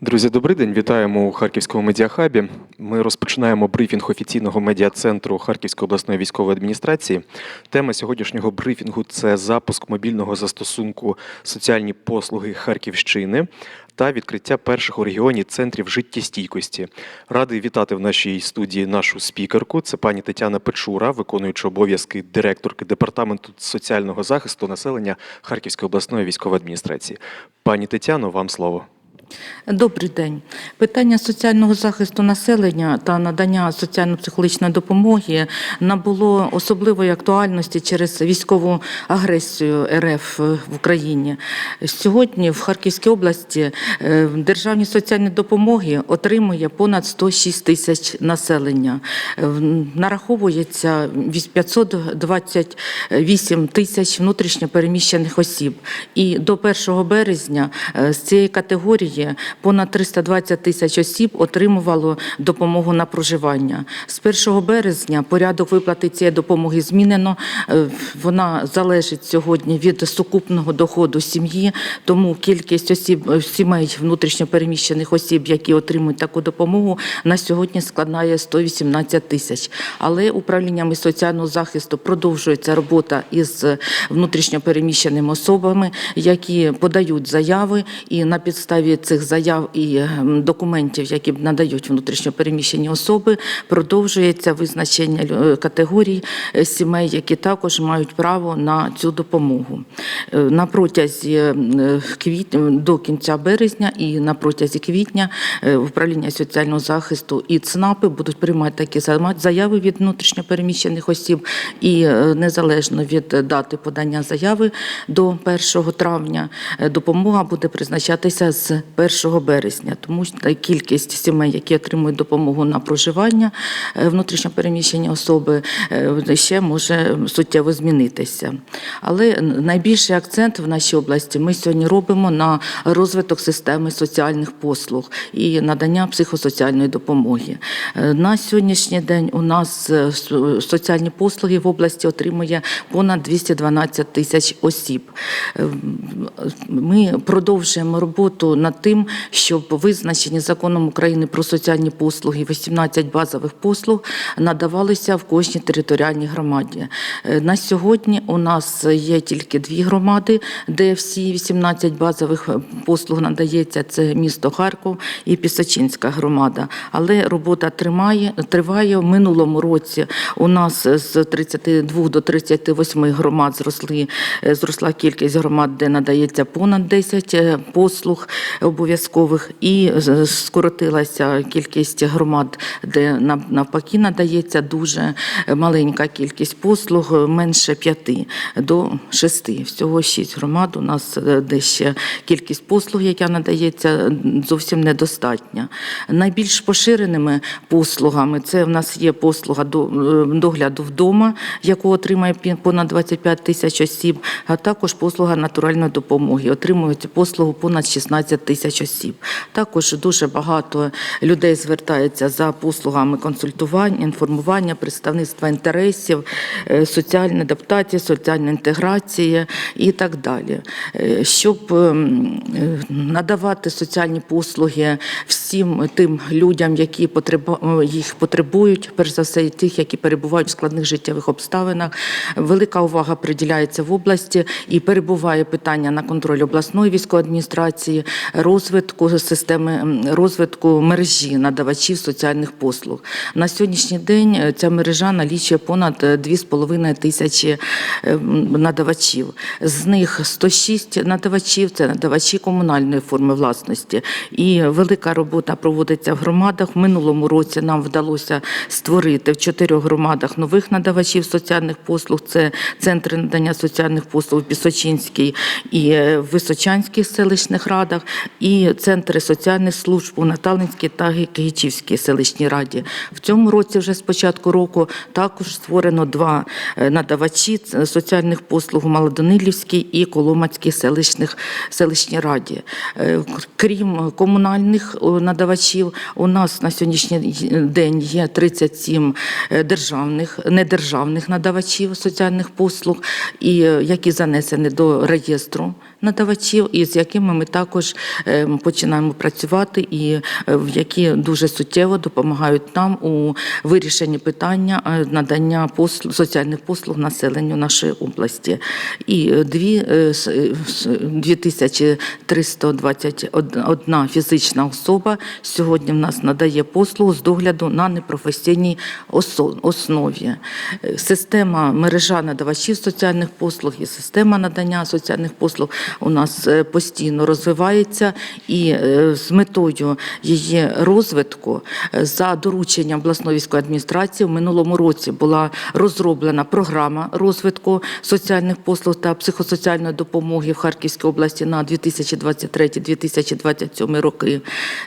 Друзі, добрий день. Вітаємо у Харківському медіахабі. Ми розпочинаємо брифінг офіційного медіа-центру Харківської обласної військової адміністрації. Тема сьогоднішнього брифінгу це запуск мобільного застосунку соціальні послуги Харківщини та відкриття перших у регіоні центрів життєстійкості. Радий вітати в нашій студії нашу спікерку. Це пані Тетяна Печура, виконуюча обов'язки директорки департаменту соціального захисту населення Харківської обласної військової адміністрації. Пані Тетяно, вам слово. Добрий день. Питання соціального захисту населення та надання соціально-психологічної допомоги набуло особливої актуальності через військову агресію РФ в Україні. Сьогодні в Харківській області е, державні соціальні допомоги отримує понад 106 тисяч населення. Е, Нараховується 528 тисяч внутрішньопереміщених осіб. І до 1 березня е, з цієї категорії понад 320 тисяч осіб отримувало допомогу на проживання. З 1 березня порядок виплати цієї допомоги змінено. Е, Вона залежить сьогодні від сукупного доходу сім'ї, тому кількість осіб е, сімей внутрішньопереміщених осіб, які отримують таку допомогу, на сьогодні складає 118 тисяч. Але управліннями соціального захисту продовжується робота із внутрішньопереміщеними особами, які подають заяви, і на підставі цих заяв і ем, документів, які надають внутрішньопереміщені особи, продовжується визначення категорій е, сімей, які також мають право на цю допомогу. Е, На протязі е, квітня до кінця березня і на протязі квітня е, управління соціального захисту і ЦНАПи будуть приймати такі заяви від внутрішньопереміщених осіб, і е, незалежно від дати подання заяви до 1 травня е, допомога буде призначатися з 1 березня, тому що кількість сімей, які отримують допомогу на проживання е, внутрішньопереміщені особи, е, ще може суттєво змінитися. Але найбільший акцент в нашій області ми сьогодні робимо на розвиток системи соціальних послуг і надання психосоціальної допомоги. Е, На сьогоднішній день у нас соціальні послуги в області отримує понад 212 тисяч осіб. Ми продовжуємо роботу над тим, щоб визначені законом України про соціальні послуги 18 базових послуг надавалися в кожній територіальній громаді. Е, На сьогодні у нас є тільки дві громади, де всі 18 базових е, послуг надається. Це місто Харків і Пісочинська громада. Але робота тримає, триває. В минулому році у нас з 32 до 38 громад зросли, е, зросла кількість громад, де надається понад 10 е, послуг обов'язкових, і скоротилася кількість громад, де нав- навпаки надається дуже маленька кількість послуг, менше 5 до 6. Всього 6 громад у нас, е, де ще кількість послуг, яка надається, зовсім недостатня. Найбільш поширеними послугами це в нас є послуга е, догляду вдома, яку отримає понад 25 тисяч осіб, а також послуга натуральної допомоги. Отримують послугу понад 16 тисяч осіб. Також дуже багато людей звертається за послугами консультування, інформування, представництва інтересів, е, соціальної адаптації, соціальної інтеграції і так далі. Е, Щоб ем, е, надавати соціальні послуги всім тим людям, які їх потребують, перш за все, тих, які перебувають в складних життєвих обставинах. Велика увага приділяється в області і перебуває питання на контроль обласної військової адміністрації, розвитку системи розвитку мережі надавачів соціальних послуг. На сьогоднішній день е, ця мережа налічує понад е, 2,5 тисячі е, надавачів. З них 106 надавачів це надавачі комунальної форми власності. І велика робота проводиться в громадах. В минулому році нам вдалося створити в чотирьох громадах нових надавачів соціальних послуг. Це центри надання соціальних послуг в Пісочинській і е, в Височанських селищних радах, і центри соціальних служб у Наталинській та Київській селищній раді. В цьому році, вже з початку року, також створено два е, надавачі соціальних послуг у Малодонилівській і Коломацькій селищних селищній раді. Е, Крім комунальних надавачів, у нас на сьогоднішній день є 37 е, державних, недержавних надавачів соціальних послуг, і які занесені до реєстру надавачів, і з якими ми також е, починаємо працювати, і е, які дуже суттєво допомагають нам у вирішенні питання е, надання послуг, соціальних послуг населенню нашої області. І е, дві е, с- с- 2321 фізична особа сьогодні в нас надає послугу з догляду на непрофесійній основі. Система мережа надавачів соціальних послуг і система надання соціальних послуг у нас е, постійно розвивається і е, з метою її розвитку е, за дорученням обласної військової адміністрації в минулому році була розроблена програма розвитку соціальних послуг та психосоціальної допомоги в Харківській області на 2023-2027 роки.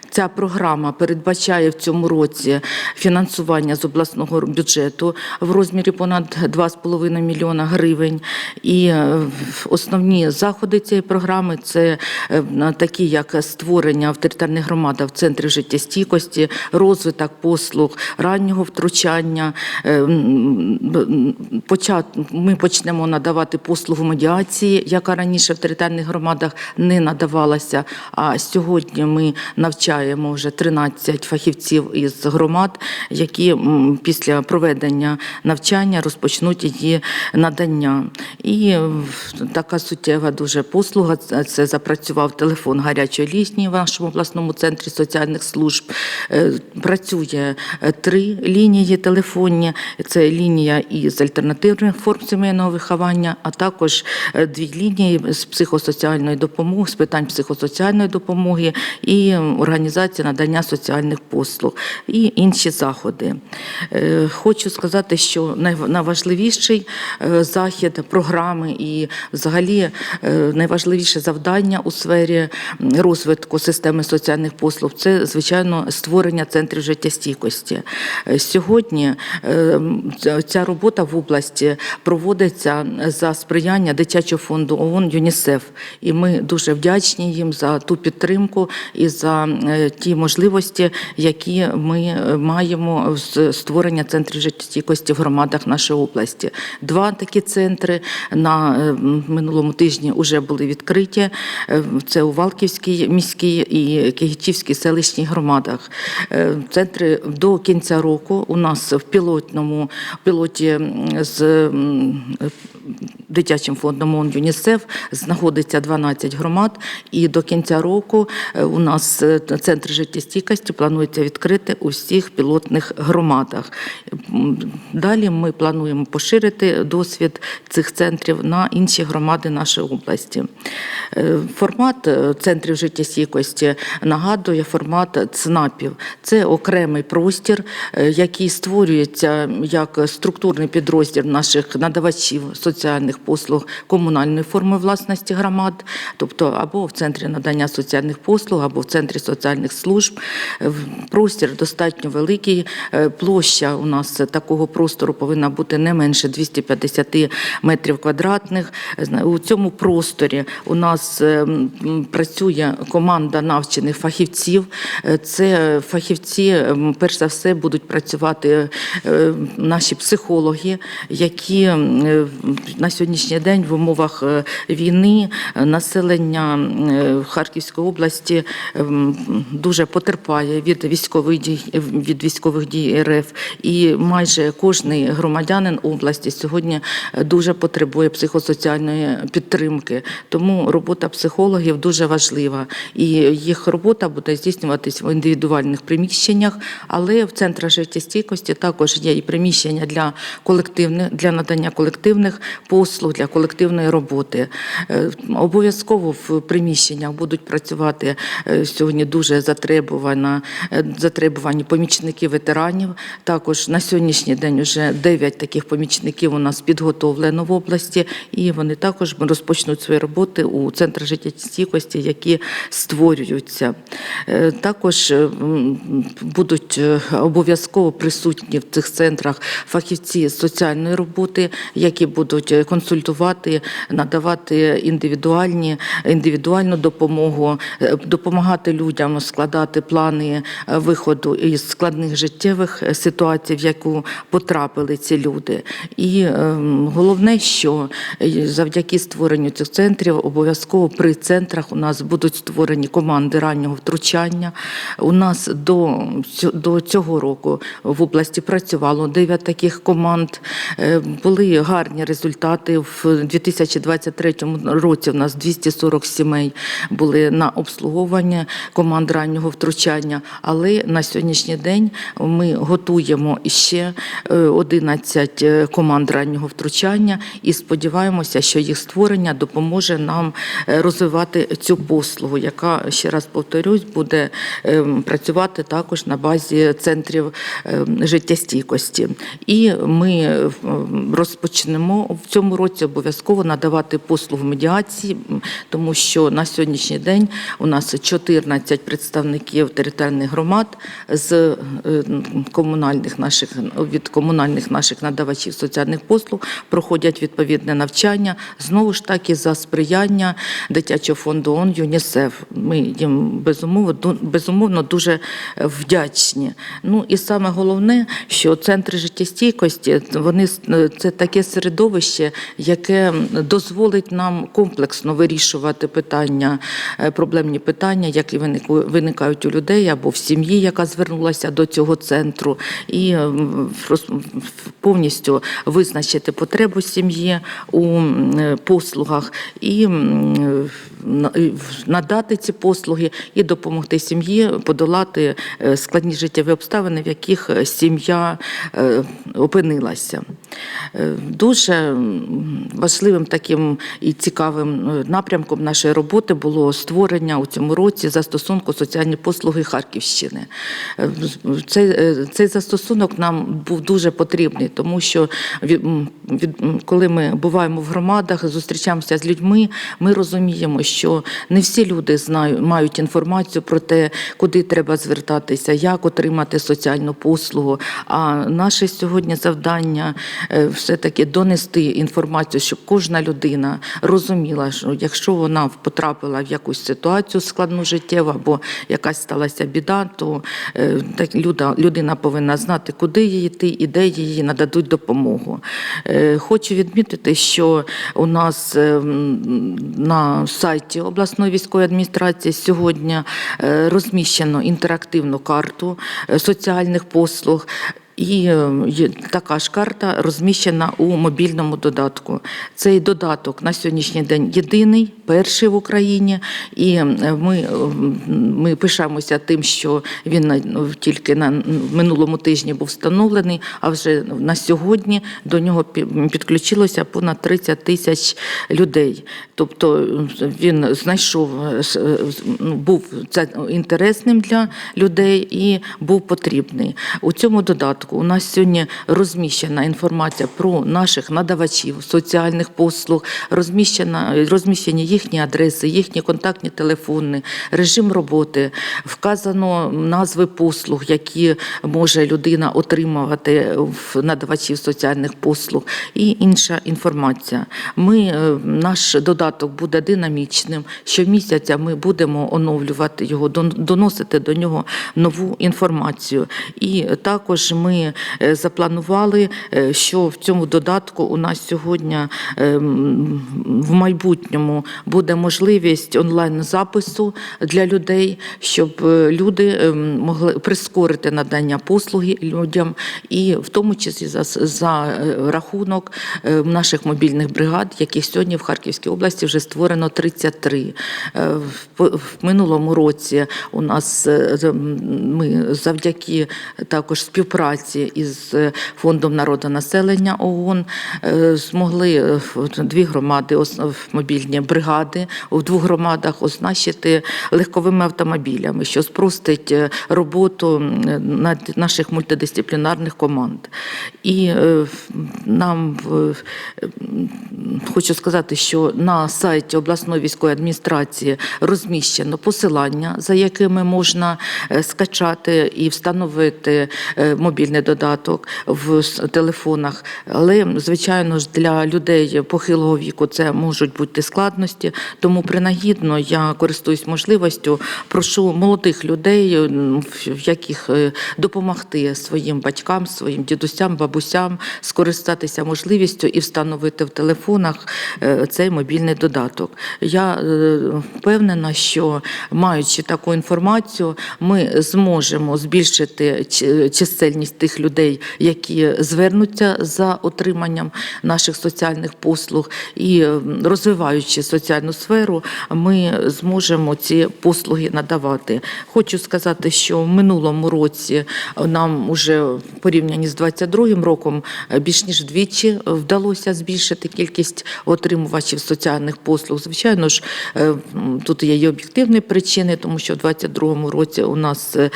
Ця програма передбачає в цьому році фінансування з обласного бюджету в розмірі понад 2,5 мільйона гривень. І основні заходи цієї програми це е, такі, як створення в територіальних громадах в центрі життєстійкості, розвиток послуг раннього втручання. Е, Ми почнемо надавати послугу медіації, яка раніше в територіальних громадах не надавалася. А сьогодні ми навчаємо вже 13 фахівців із громад, які після проведення навчання розпочнуть її надання. І така суттєва дуже послуга це- це запрацював телефон гарячої лінії в нашому обласному центрі соціальних служб. Е, Працює е, три лінії телефонні. Це лінія із альтернативних форм сімейного виховання, а також е, дві лінії з психосоціальної допомоги, з питань психосоціальної допомоги і організація надання соціальних послуг і інші заходи. Хочу сказати, що найважливіший захід програми і взагалі е, найважливіше завдання у сфері розвитку системи соціальних послуг це звичайно створення центрів життєстійкості. Е, Сьогодні е, ця- робота в області проводиться за сприяння дитячого фонду ООН ЮНІСЕФ, і ми дуже вдячні їм за ту підтримку і за е, ті можливості, які ми маємо з створення центрів життєстійкості в громадах нашої області. Два такі центри на минулому тижні вже були відкриті. Е, Це у Валківській міській і Кигичівській селищній громадах. Е, Центри до кінця року у нас в пілотному пілоті з дитячим фондом ООН ЮНІСЕФ знаходиться 12 громад, і до кінця року е, у нас центр життєстійкості планується відкрити у всіх пілотних громадах. Далі ми плануємо поширити досвід цих центрів на інші громади нашої області. Е, Формат е, центрів життєстійкості нагадує формат ЦНАПів. Це окремий простір, е, який створюється як структурний підрозділ наших надавачів соціальних послуг комунальної форми власності громад, тобто або в центрі надання соціальних послуг, або в центрі соціальних служб. Простір достатньо великий. Площа у нас такого простору повинна бути не менше 250 метрів квадратних. У цьому просторі у нас е, працює команда навчених фахівців. Е, Це фахівці, перш за все, будуть працювати е, наші психологи, які е, на сьогоднішній день в умовах е, війни е, населення е, Харківської області дуже потерпає від військових дій від військових дій РФ. І майже кожний громадянин області сьогодні е, дуже потребує психосоціальної підтримки. Тому робота психологів дуже важлива. І їх робота буде здійснюватись в індивідуальних приміщеннях, але в центрах життєстійкості також є і приміщення для колективних для надання колективних послуг для колективної роботи. Е, Обов'язково в приміщеннях будуть працювати е, сьогодні дуже затребувана е, затребувані помічники ветеранів. Також на сьогоднішній день вже 9 таких помічників у нас підготовлено в області, і вони також розпочнуть свої роботи у центрах життєстійкості, які створюються. Е, Також е, будуть е, обов'язково присутні в цих центрах фахівці соціальної роботи, які будуть консультувати, надавати індивідуальні індивідуальну допомогу, допомагати людям складати плани виходу із складних життєвих ситуацій, в яку потрапили ці люди. І ем, головне, що завдяки створенню цих центрів центрів обов'язково при центрах у нас будуть створені команди раннього втручання. У нас до, до цього року в області працювало 9 таких команд. Е, Були гарні результати. В 2023 році у нас 240 сімей були на обслуговування команд раннього втручання. Але на сьогоднішній день ми готуємо ще е, 11 е, команд раннього втручання і сподіваємося, що їх створення допоможе нам е, розвивати цю послугу, яка ще раз повторюсь, буде е, працювати також на базі центрів е, життєстійкості. І ми е, розпочнемо в цьому році обов'язково надавати послугу медіації, тому що на сьогоднішній день у нас 14 представників територіальних громад з е, комунальних наших від комунальних наших надавачів соціальних послуг проходять відповідне навчання знову ж таки за сприяння дитячого фонду ООН ЮНІСЕФ. Ми їм безумовно безумовно дуже вдячні. Ну і саме головне, що центри життєстійкості вони це таке середовище, яке дозволить нам комплексно вирішувати питання, е, проблемні питання, які виникають у людей або в сім'ї, яка звернулася до цього центру, і повністю визначити потребу сім'ї у е, послугах і і надати ці послуги і допомогти сім'ї подолати е, складні життєві обставини, в яких сім'я е, опинилася. Е, Дуже важливим таким і цікавим напрямком нашої роботи було створення у цьому році застосунку соціальні послуги Харківщини. Цей, цей застосунок нам був дуже потрібний, тому що від, від, коли ми буваємо в громадах, зустрічаємося з людьми, ми розуміємо, що не всі люди знають, мають інформацію про те, куди треба звертатися, як отримати соціальну послугу. А наше сьогодні завдання е, все-таки донести інформацію, щоб кожна людина розуміла, що якщо вона потрапила в якусь ситуацію складну життєву або якась сталася біда, то е, людина повинна знати, куди їй йти і де їй нададуть допомогу. Е, Хочу відмітити, що у нас е, м, на сайті обласної військової адміністрації сьогодні е, розміщено інтерактивну карту е, соціальних послуг. І е, така ж карта розміщена у мобільному додатку. Цей додаток на сьогоднішній день єдиний, перший в Україні, і е, ми, е, ми пишаємося тим, що він ну, тільки на минулому тижні був встановлений, а вже на сьогодні до нього пі- підключилося понад 30 тисяч людей. Тобто він знайшов ну, був це інтересним для людей і був потрібний. У цьому додатку у нас сьогодні розміщена інформація про наших надавачів соціальних послуг, розміщена розміщені їхні адреси, їхні контактні телефони, режим роботи, вказано назви послуг, які може людина отримувати в надавачів соціальних послуг, і інша інформація. Ми е, наш додаток буде динамічним. Щомісяця ми будемо оновлювати його, доносити до нього нову інформацію. І також ми е, запланували, е, що в цьому додатку у нас сьогодні е, в майбутньому буде можливість онлайн-запису для людей, щоб люди могли прискорити надання послуги людям, і в тому числі за, за рахунок наших мобільних бригад, яких сьогодні в Харківській області вже створено 33. Е, в- минулому році у нас ми завдяки також співпраці із е, фондом народонаселення ООН е, змогли е, дві громади, мобільні бригади в двох громадах оснащити легковими автомобілями, що спростить роботу наших мультидисциплінарних команд. І нам хочу сказати, що на сайті обласної військової адміністрації розміщено посилання, за якими можна скачати і встановити е, мобільний додаток в телефонах, але звичайно ж для людей похилого віку це можуть бути складності. Тому принагідно я користуюсь можливістю, прошу молодих людей, в яких е, допомогти своїм батькам, своїм дідусям, бабусям скористатися можливістю і встановити в телефонах е, цей мобільний додаток. Я е, впевнена, що маючи таку інформацію, ми зможемо збільшити чи- чисельність тих людей, які звернуться за отриманням наших соціальних послуг, і е, розвиваючи соціальну сферу, ми зможемо ці послуги надавати. Хочу сказати, що в минулому році нам уже порівнянні з 22 роком е, більш ніж вдвічі вдалося збільшити кількість отримувачів соціальних послуг. Звичайно ж, е, тут є і об'єктивні причини, тому що в 22 році у нас е,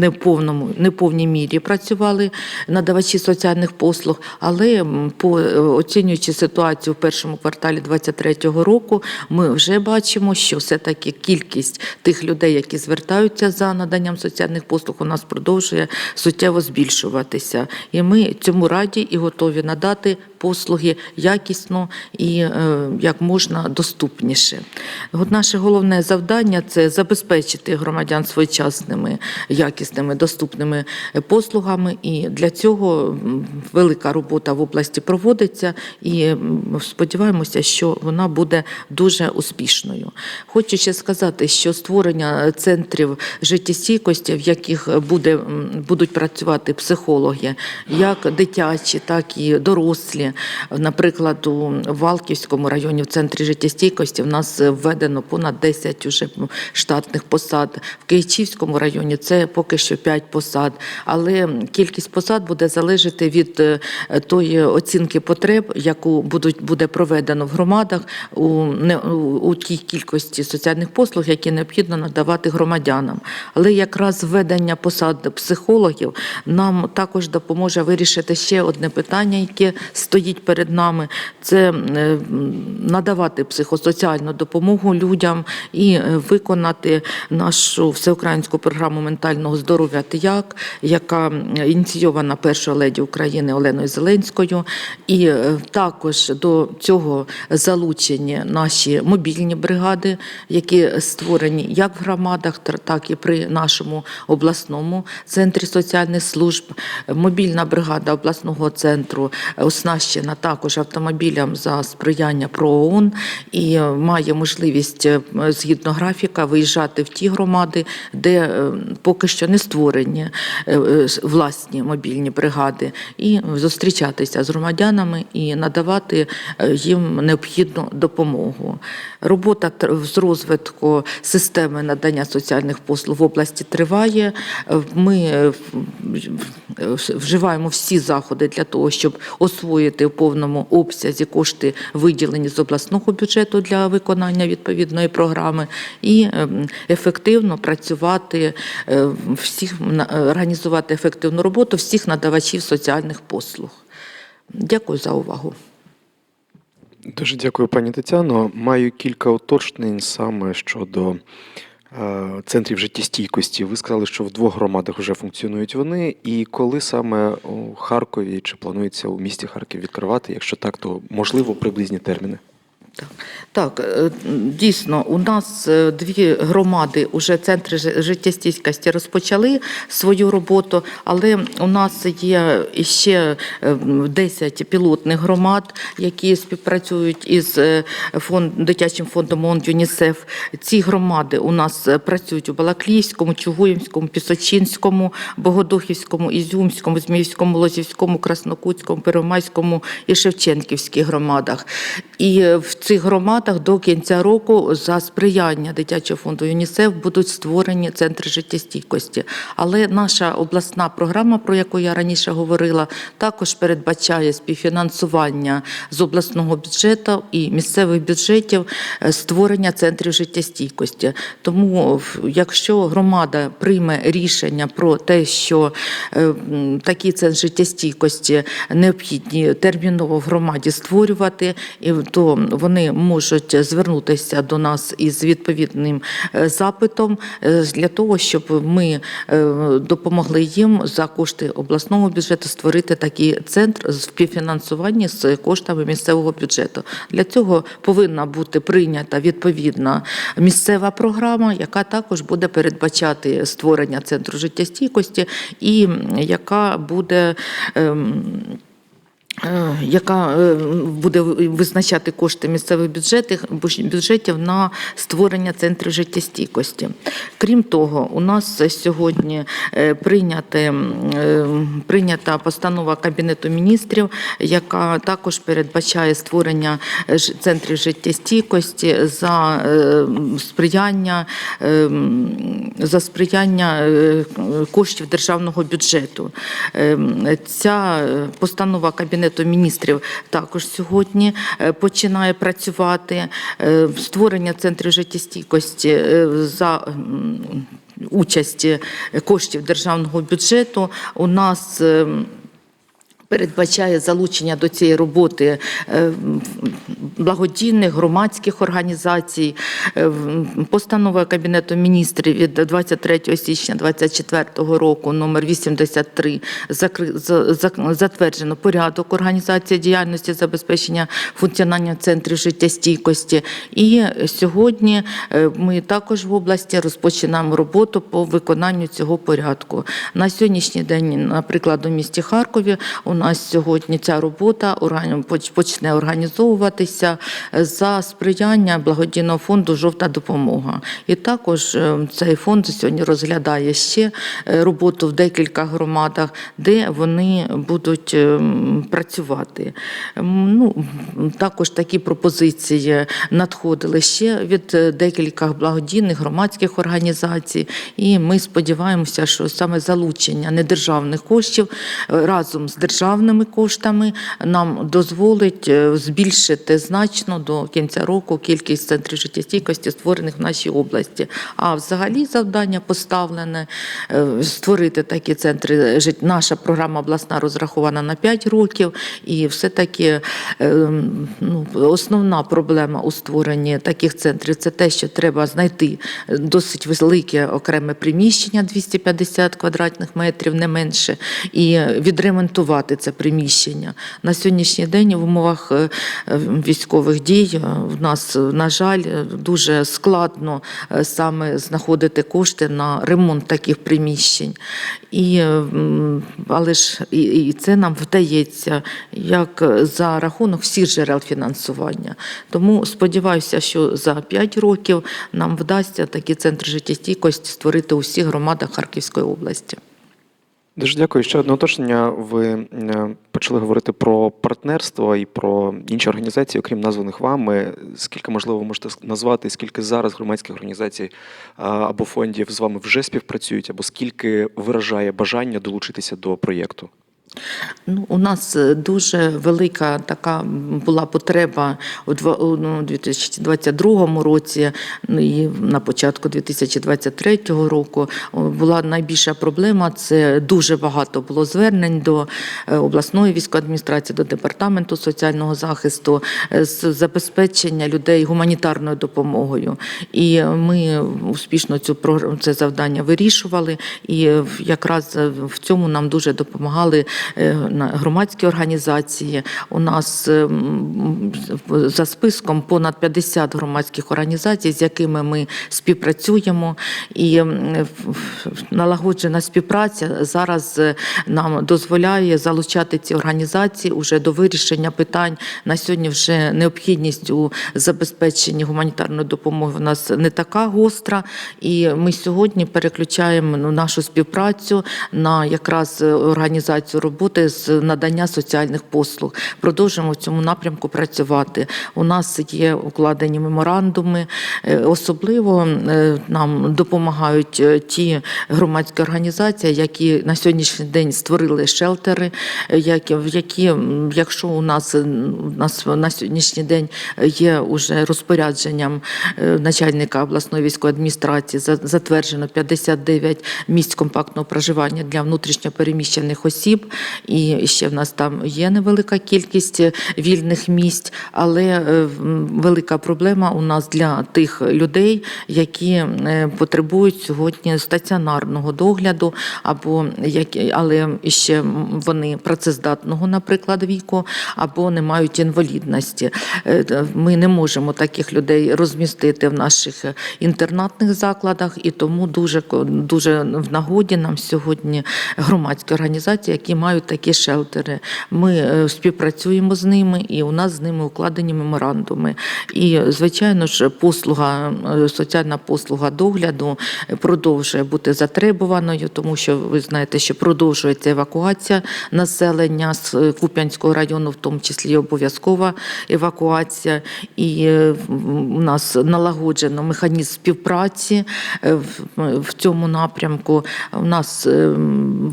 не в повному, не в повній мірі працювали надавачі соціальних послуг, але по е, оцінюючи ситуацію в першому кварталі 2023 року, ми вже бачимо, що все-таки кількість тих людей, які звертаються за наданням соціальних послуг, у нас продовжує суттєво збільшуватися. І ми цьому раді і готові надати послуги якісно і е, як можна доступніше. От наше головне завдання це забезпечити громадян своєчасними, якісними, доступними послугами. І для цього велика робота в області проводиться, і сподіваємося, що вона буде дуже успішною. Хочу ще сказати, що створення центрів життєстійкості, в яких буде, будуть працювати психологи, як дитячі, так і дорослі. Наприклад, у Валківському районі в центрі життєстійкості в нас введено понад 10 уже штатних посад. В Київчівському районі це поки що 5 посад, але кількість посад буде залежати від е, тої оцінки потреб, яку будуть буде проведено в громадах у, не, у, тій кількості соціальних послуг, які необхідно надавати громадянам. Але якраз введення посад психологів нам також допоможе вирішити ще одне питання, яке стоїть перед нами: це е, надавати психосоціальну допомогу людям і е, виконати нашу всеукраїнську програму ментального здоров'я «Тияк», яка ініційована першою леді України Оленою Зеленською. І е, також до цього залучені наші мобільні бригади, які створені як в громадах, так і при нашому обласному центрі соціальних служб. Мобільна бригада обласного центру е, оснащена також автомобілям за сприяння ПРООН і е, має можливість е, згідно графіка виїжджати в ті громади, де е, поки що не створені власні мобільні бригади, і зустрічатися з громадянами і надавати їм необхідну допомогу. Робота з розвитку системи надання соціальних послуг в області триває. Е, Ми е, вживаємо всі заходи для того, щоб освоїти в повному обсязі кошти, виділені з обласного бюджету для виконання відповідної програми, і ем, ефективно працювати е, всіх організувати ефективну роботу всіх надавачів соціальних послуг. Дякую за увагу. Дуже дякую, пані Тетяно. Маю кілька уточнень саме щодо е, центрів життєстійкості. Ви сказали, що в двох громадах вже функціонують вони. І коли саме у Харкові чи планується у місті Харків відкривати? Якщо так, то можливо приблизні терміни. Так, е, дійсно, у нас е, дві громади, уже центри жи- життєстійкості розпочали свою роботу, але у нас є ще е, 10 пілотних громад, які співпрацюють із е, фонд, дитячим фондом ООН ЮНІСЕФ. Ці громади у нас е, працюють у Балаклійському, Чугуївському, Пісочинському, Богодухівському, Ізюмському, Зміївському, Лозівському, Краснокутському, Первомайському і Шевченківських громадах. І е, в цих громадах до кінця року за сприяння дитячого фонду ЮНІСЕФ будуть створені центри життєстійкості. Але наша обласна програма, про яку я раніше говорила, також передбачає співфінансування з обласного бюджету і місцевих бюджетів е, створення центрів життєстійкості. Тому, якщо громада прийме рішення про те, що е, такі центри життєстійкості необхідні терміново в громаді створювати, то вона вони можуть звернутися до нас із відповідним е, запитом е, для того, щоб ми е, допомогли їм за кошти обласного бюджету створити такий центр співфінансування з коштами місцевого бюджету. Для цього повинна бути прийнята відповідна місцева програма, яка також буде передбачати створення центру життєстійкості і яка буде. ем, яка е, буде визначати кошти місцевих бюджетів, бюджетів на створення центрів життєстійкості. Крім того, у нас сьогодні е, е, прийнята постанова Кабінету міністрів, яка також передбачає створення е, центрів життєстійкості за е, сприяння, е, за сприяння е, коштів державного бюджету. Е, Ця е, постанова Кабінету міністрів також сьогодні е, починає працювати. Е, Створення центрів життєстійкості е, за участі коштів державного бюджету у нас. Передбачає залучення до цієї роботи е, благодійних громадських організацій. Е, Постанова Кабінету міністрів від 23 січня 2024 року номер 83 закри- за- за- затверджено порядок організації діяльності забезпечення функціонування центрів життєстійкості. І сьогодні е, ми також в області розпочинаємо роботу по виконанню цього порядку. На сьогоднішній день, наприклад, у місті Харкові у нас сьогодні ця робота почне організовуватися за сприяння благодійного фонду Жовта допомога. І також е, цей фонд сьогодні розглядає ще е, роботу в декілька громадах, де вони будуть е, працювати. Ну, також такі пропозиції надходили ще від е, декілька благодійних громадських організацій. І ми сподіваємося, що саме залучення недержавних коштів е, разом з державними коштами нам дозволить е, збільшити значно до кінця року кількість центрів життєстійкості, створених в нашій області. А взагалі завдання поставлене е, створити такі центри. Наша програма обласна розрахована на 5 років, і все-таки е, ну, основна проблема у створенні таких центрів це те, що треба знайти досить велике окреме приміщення 250 квадратних метрів, не менше, і відремонтувати це приміщення. На сьогоднішній день в умовах е, військових дій е, в нас, е, на жаль, дуже складно саме знаходити кошти на ремонт таких приміщень. І, але ж і, це нам вдається як за рахунок всіх джерел фінансування. Тому сподіваюся, що за 5 років нам вдасться такі центри життєстійкості створити у всіх громадах Харківської області. Дуже дякую. Ще одне уточнення. Ви е, почали говорити про партнерство і про інші організації, окрім названих вами. Скільки можливо ви можете назвати, скільки зараз громадських організацій або фондів з вами вже співпрацюють, або скільки виражає бажання долучитися до проєкту? Ну, у нас е, дуже велика така була потреба у два- у, ну, 2022 році ну, і на початку 2023 року. Була найбільша проблема. Це дуже багато було звернень до е, обласної військової адміністрації, до департаменту соціального захисту е, з забезпечення людей гуманітарною допомогою. І ми успішно цю це завдання вирішували. І якраз в цьому нам дуже допомагали громадські організації. У нас е, за списком понад 50 громадських організацій, з якими ми співпрацюємо. І налагоджена співпраця зараз е, нам дозволяє залучати ці організації уже до вирішення питань. На сьогодні вже необхідність у забезпеченні гуманітарної допомоги у нас не така гостра. І ми сьогодні переключаємо ну, нашу співпрацю на якраз е, організацію роботи з надання соціальних послуг. Продовжуємо в цьому напрямку працювати. У нас є укладені меморандуми. Е, Особливо е, нам допомагають е, ті громадські організації, які на сьогоднішній день створили шелтери, які, якщо у нас, у нас на сьогоднішній день є уже розпорядженням начальника обласної військової адміністрації за- затверджено 59 місць компактного проживання для внутрішньопереміщених осіб, і ще в нас там є невелика кількість вільних місць, але е, велика проблема у нас для тих людей, які е, потребують сьогодні стаціонарного догляду, або які, але ще вони працездатного, наприклад, віку, або не мають інвалідності. Е, Ми не можемо таких людей розмістити в наших е, інтернатних закладах, і тому дуже дуже в нагоді нам сьогодні громадські організації, які мають такі шелтери. Ми е, співпрацюємо з ними, і у нас з ними укладені меморандуми. І звичайно ж, послуга, е, соціальна послуга догляду продовжує бути затребуваною, тому що ви знаєте, що продовжується евакуація населення з е, Куп'янського району, в тому числі обов'язкова евакуація. І у нас налагоджено механізм співпраці в- цьому напрямку. У нас е,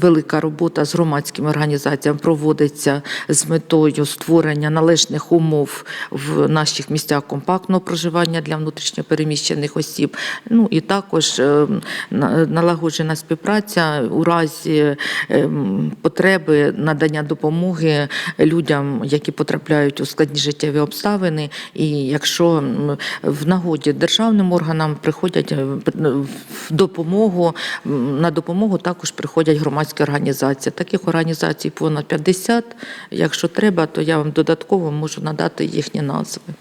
велика робота з громадськими організаціями проводиться з метою створення належних умов в наших місцях компактного проживання для внутрішньопереміщених осіб. Ну і також е, налагоджена співпраця у разі е, потреби надання допомоги людям, які потрапляють у складні життєві обставини. І якщо в нагоді державним органам приходять е, в допомогу, на допомогу також приходять громадські організації. Таких організацій понад 50. Якщо треба, то я вам додатково можу надати їхні назви.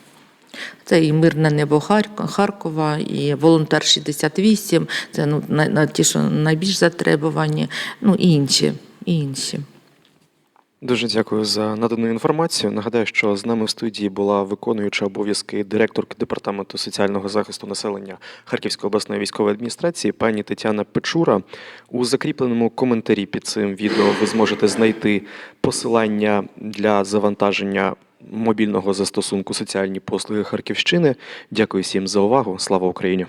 Це і мирне небо Харкова, і волонтер 68, це ну, на, на ті, що найбільш затребувані, ну і інші. І інші. Дуже дякую за надану інформацію. Нагадаю, що з нами в студії була виконуюча обов'язки директорки департаменту соціального захисту населення Харківської обласної військової адміністрації пані Тетяна Печура. У закріпленому коментарі під цим відео ви зможете знайти посилання для завантаження мобільного застосунку соціальні послуги Харківщини. Дякую всім за увагу. Слава Україні!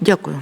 Дякую.